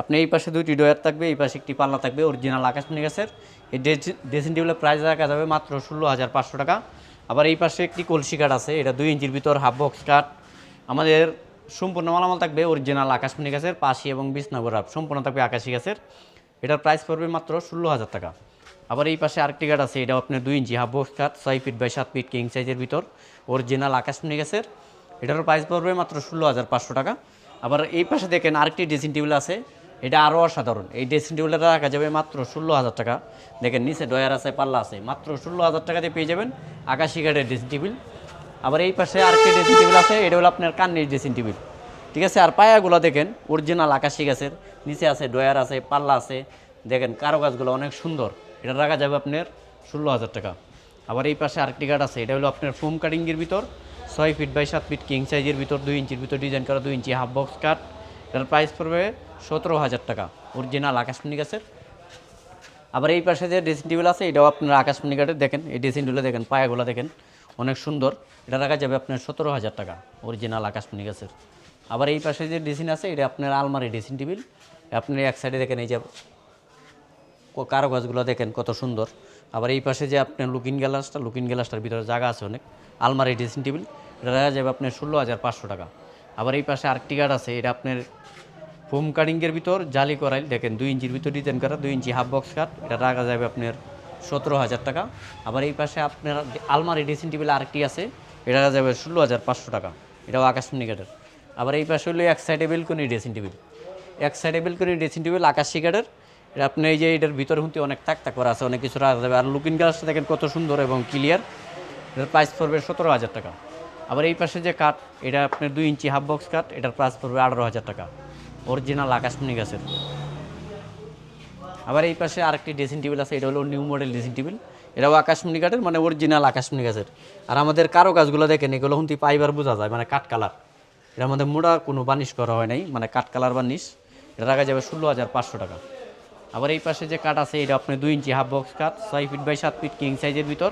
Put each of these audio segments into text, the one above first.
আপনি এই পাশে দুইটি ডয়ার থাকবে, এই পাশে একটি পাল্লা থাকবে অরিজিনাল আকাশমণি গাছের এই ড্রেসিং টেবিলের প্রাইস রাখা যাবে মাত্র ষোলো হাজার পাঁচশো টাকা। আবার এই পাশে একটি কলসি কাঠ আছে, এটা দুই ইঞ্চির ভিতর হাফ বক্স কাঠ। আমাদের সম্পূর্ণ মালামাল থাকবে অরিজিনাল আকাশমণি গাছের পাশি এবং বিছনাগর সম্পূর্ণ থাকবে আকাশি গাছের। এটার প্রাইস পড়বে মাত্র ষোলো হাজার টাকা। আবার এই পাশে আরেকটি কাঠ আছে এটা আপনার দুই ইঞ্চি হাফ বক্স কাঠ, ছয় ফিট বাই সাত ফিট কিং সাইজের ভিতর অরিজিনাল আকাশমণি গাছের এটার প্রাইস পড়বে মাত্র ষোলো হাজার পাঁচশো টাকা। আবার এই পাশে দেখেন আরেকটি ড্রেসিং টেবিল আছে এটা আরও অসাধারণ। এই ড্রেসিং টেবিলটা রাখা যাবে মাত্র ষোলো হাজার টাকা। দেখেন, নিচে ডয়ার আছে, পাল্লা আছে। মাত্র ষোলো হাজার টাকাতে পেয়ে যাবেন আকাশি কাঠের ড্রেসিং টেবিল আবার এই পাশে আরেকটি ড্রেসিং টেবিল আছে, এটা হলো আপনার কান্নির ড্রেসিং টেবিল ঠিক আছে, আর পায়াগুলো দেখেন অরিজিনাল আকাশি গাছের। নিচে আছে ডয়ার আছে, পাল্লা আছে। দেখেন কারও গাছগুলো অনেক সুন্দর। এটা রাখা যাবে আপনার ষোলো হাজার টাকা। আবার এই পাশে আরেকটি কাঠ আছে, এটা হলো আপনার ফোম কাটিংয়ের ভিতর। ছয় ফিট বাই সাত ফিট কিং সাইজের ভিতর, দুই ইঞ্চির ভিতর ডিজাইন করা দুই ইঞ্চি হাফ বক্স কাঠ এটার প্রাইস পড়বে সতেরো হাজার টাকা। অরিজিনাল আকাশমণি গাছের। আবার এই পাশে যে ড্রেসিং টেবিল আছে, এটাও আপনার আকাশমণি কাঠের দেখেন। এই ড্রেসিং টেবিলে দেখেন, পায়াগুলো দেখেন। অনেক সুন্দর। এটা রাখা যাবে আপনার সতেরো হাজার টাকা অরিজিনাল আকাশমণি গাছের। আবার এই পাশে যে ড্রেসিং আছে, এটা আপনার আলমারি ড্রেসিং টেবিল আপনি এক সাইডে দেখেন, এই যে কারও গাছগুলো দেখেন, কত সুন্দর। আবার এই পাশে যে আপনার লুকিং গ্লাসটা লুকিং গ্লাসটার ভিতরে জায়গা আছে অনেক। আলমারি ড্রেসিং টেবিল এটা দেখা যাবে আপনার ষোলো হাজার পাঁচশো টাকা। আবার এই পাশে আরেকটি কাঠ আছে, এটা আপনার ফোম কাটিংয়ের ভিতর জালি করাইল। দেখেন, দুই ইঞ্চির ভিতর ডিজাইন করা, দুই ইঞ্চি হাফ বক্স কাঠ এটা রাখা যাবে আপনার সতেরো হাজার টাকা। আবার এই পাশে আপনার আলমারি ড্রেসিং টেবিল আরেকটি আছে, এটা রাখা যাবে ষোলো হাজার পাঁচশো টাকা। এটাও আকাশমণি কাঠের আবার এই পাশে হলো এক সাইডে বেলকনি ড্রেসিং টেবিল এক সাইডে বেলকনি ড্রেসিং টেবিল আকাশি কাঠের এটা আপনি এই যে এটার ভিতরে হুঁতে অনেক তাক করা আছে, অনেক কিছু রাখা যাবে। আর লুকিং গ্লাসটা দেখেন কত সুন্দর এবং ক্লিয়ার এটার প্রাইস পড়বে সতেরো হাজার টাকা। আবার এই পাশে যে কাঠ, এটা আপনার দুই ইঞ্চি হাফ বক্স কাঠ, এটার প্রাইস পড়বে আঠারো হাজার টাকা। অরিজিনাল আকাশমণি গাছের। আবার এই পাশে আরেকটি ড্রেসিং টেবিল আছে, এটা হলো নিউ মডেল ড্রেসিং টেবিল এটাও আকাশমণি কাঠের মানে অরিজিনাল আকাশমণি গাছের। আর আমাদের কারও গাছগুলো দেখেন, এগুলো হুন্তি পাইবার বোঝা যায় মানে কাঠ কালার। এটার মধ্যে মোড়া কোনো বানিশ করা হয় নাই মানে কাঠ কালার বানিশ। এটা রাখা যাবে ষোলো হাজার পাঁচশো টাকা। আবার এই পাশে যে কাঠ আছে, এটা আপনি দুই ইঞ্চি হাফ বক্স কাঠ, ছয় ফিট বাই সাত ফিট কিং সাইজের ভিতর।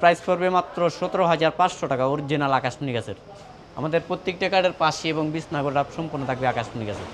প্রাইস পড়বে মাত্র সতেরো হাজার পাঁচশো টাকা অরিজিনাল আকাশমণি গাছের আমাদের প্রত্যেকটা কার্ডের পাশে এবং বিছনাগর সম্পূর্ণ থাকবে আকাশমণি গাছের